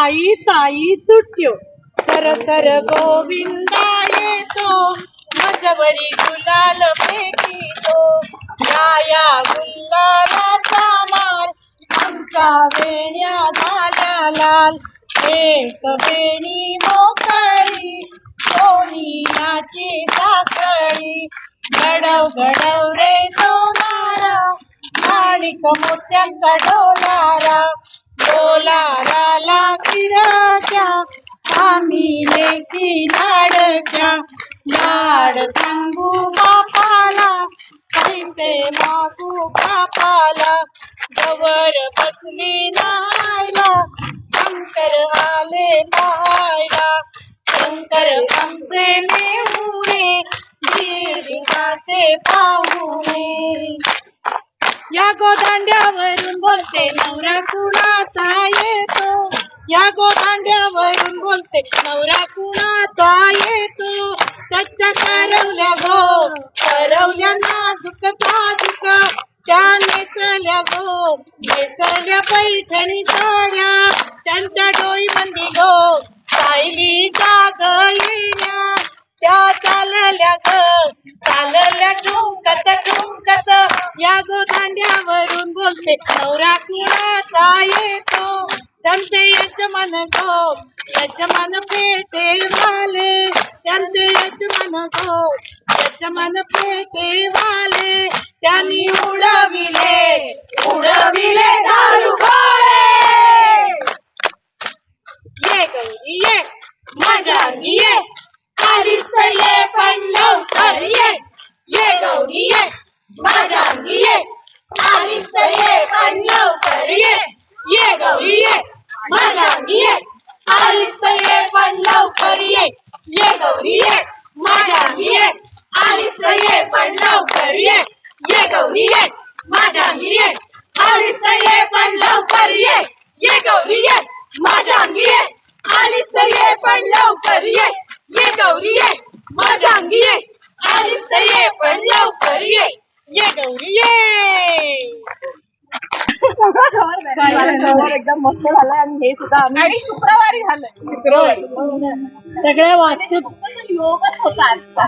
आई साई सुट्यो तर तर गोविंदा येतो मजवरी गुलाल फेकीतो या या गुलालाचा मार आमच्या वेण्या झाल्या लाल. एक वेणी मोकळी सोनियाची साखळी. गडव गडव रे सोनारा माणिक मोत्यांचा डोलारा. आम्ही लेकी लाडक्या लाड सांगू बापाला पैसे मागू बापाला. जवळ बसली नायला शंकर आले पाहायला. शंकर आमचे मेहुणे दीड दिवसाचे पाहुणे. या गोदांड्यावरून बोलते नवरा कुणाचा येतो? या गोदांड्या बोलते नवरा कुणाचा येतो त्याच्या करवल्या गो करवल्या नाजूक साजूक त्या नेसल्या गो नेसल्या पैठणी साड्या त्यांच्या डोई बंदी गो सायली जाग येण्या. त्या चालल्या ग चालल्या ठोंकत ठोंकत या गोदांड्यावरून बोलते नवरा कुणाचा येतो त्यांचे यजमान गो यजमान पेटे वाले त्यांचे यजमान गो यजमान पेटे वाले त्यांनी उडविले उडविले दारू गोळे ये गौरी ये माझ्या अंगी ये आलीस तर ये पण लवकर ये ये गौरी ये माझ्या अंगी ये आलीस तर ये पण लवकर ये ये गौरी ये माझ्या अंगी ये आलीस तर ये पण लवकर ये ये गौरी ये माझ्या अंगी ये आलीस तर ये पण लवकर ये ये गौरी ये माझ्या अंगी ये आलीस तर ये पण लवकर ये ये गौरी ये माझ्या अंगी ये आलीस तर ये पण लवकर ये ये गौरी ये माझ्या अंगी ये आलीस तर ये पण लवकर ये ये गौरी ये एकदम मस्त झालाय आणि हे सुद्धा आम्ही आणि शुक्रवारी शुक्रवारी. सगळ्या वास्तू योगच होता आजचा.